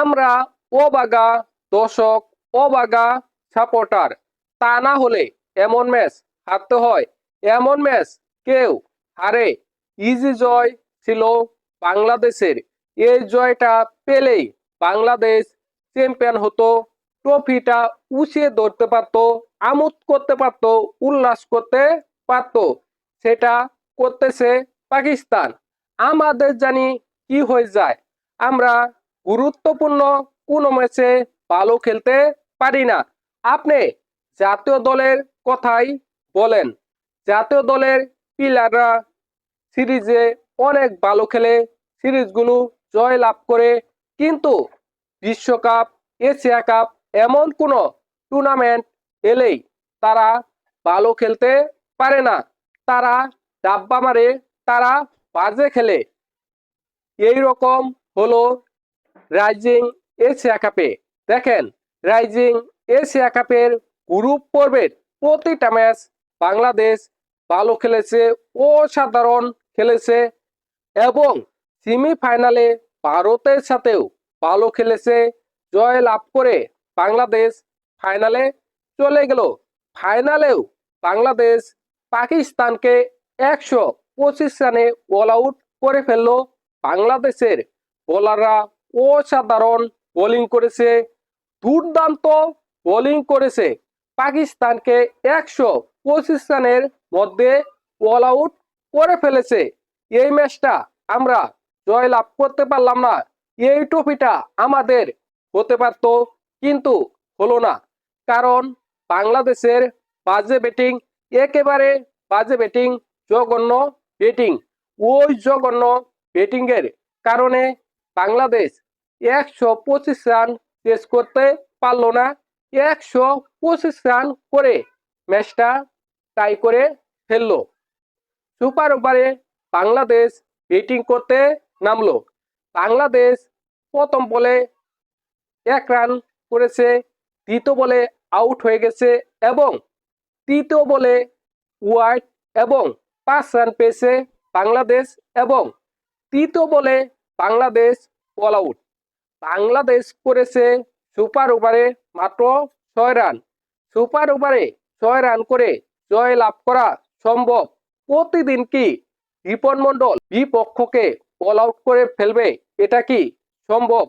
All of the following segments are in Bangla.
আমরা অবাগা দর্শক, অবাগা সাপোর্টার। তা না হলে এমন ম্যাচ হারতে হয়। এমন ম্যাচ কেউ হারে। ইজি জয় ছিল বাংলাদেশের। এই জয়টা পেলেই বাংলাদেশ চ্যাম্পিয়ন হতো, ট্রফিটা উঁচিয়ে ধরতে পারতো, আমোদ করতে পারতো, উল্লাস করতে পারতো। সেটা করতেছে পাকিস্তান। আমাদের জানি কি হয়ে যায়। আমরা গুরুত্বপূর্ণ কোনো ম্যাচে ভালো খেলতে পারি না। আপনি জাতীয় দলের কথাই বলেন। জাতীয় দলের প্লেয়াররা সিরিজে অনেক ভালো খেলে, সিরিজগুলো জয় লাভ করে। কিন্তু বিশ্বকাপ, এশিয়া কাপ এমন কোনো টুর্নামেন্ট এলেই তারা ভালো খেলতে পারে না। তারা ডাব্বা মারে, তারা বাজে খেলে। এই রকম হলো রাইজিং এশিয়া কাপে দেখেন রাইজিং এশিয়া কাপের গ্রুপ পর্বের প্রতিটা ম্যাচ বাংলাদেশ ভালো খেলেছে, অসাধারণ খেলেছে এবং সেমিফাইনালে ভারতের সাথেও ভালো খেলেছে। জয় লাভ করে বাংলাদেশ ফাইনালে চলে গেল। ফাইনালেও বাংলাদেশ পাকিস্তানকে একশো পঁচিশ রানে অল আউট করে ফেলল। বাংলাদেশের বোলাররা অসাধারণ বোলিং করেছে, দুর্দান্ত বোলিং করেছে। পাকিস্তানকে একশো পঁচিশ রানের মধ্যে অল আউট করে ফেলেছে। এই ম্যাচটা আমরা জয় লাভ করতে পারলাম না। এই ট্রফিটা আমাদের হতে পারত, কিন্তু হলো না। কারণ বাংলাদেশের বাজে ব্যাটিং একেবারে বাজে ব্যাটিং জঘন্য ব্যাটিং ওই জঘন্য ব্যাটিংয়ের কারণে বাংলাদেশ একশো পঁচিশ রান চেস করতে পারল না, একশো পঁচিশ রান করে ম্যাচটা টাই করে ফেলল। সুপার ওভারে বাংলাদেশ ব্যাটিং করতে নামলো। বাংলাদেশ প্রথম বলে এক রান করেছে, দ্বিতীয় বলে আউট হয়ে গেছে এবং তৃতীয় বলে ওয়াইড এবং পাঁচ রান পেয়েছে বাংলাদেশ এবং তৃতীয় বলে বাংলাদেশ অল আউট বাংলাদেশ করেছে সুপার ওভারে মাত্র ছয় রান। সুপার ওভারে ছয় রান করে জয় লাভ করা সম্ভব। প্রতিদিন কি রিপন মন্ডল বিপক্ষকে অল আউট করে ফেলবে, এটা কি সম্ভব?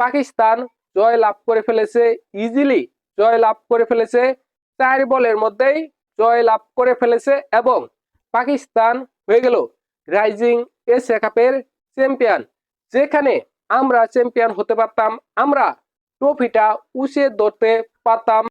পাকিস্তান জয় লাভ করে ফেলেছে ইজিলি জয় লাভ করে ফেলেছে, চার বলের মধ্যেই জয় লাভ করে ফেলেছে এবং পাকিস্তান হয়ে গেল রাইজিং এশিয়া কাপের চ্যাম্পিয়ন যেখানে আমরা চ্যাম্পিয়ন হতে পারতাম আমরা ট্রফিটা উষে ধরতে পারতাম।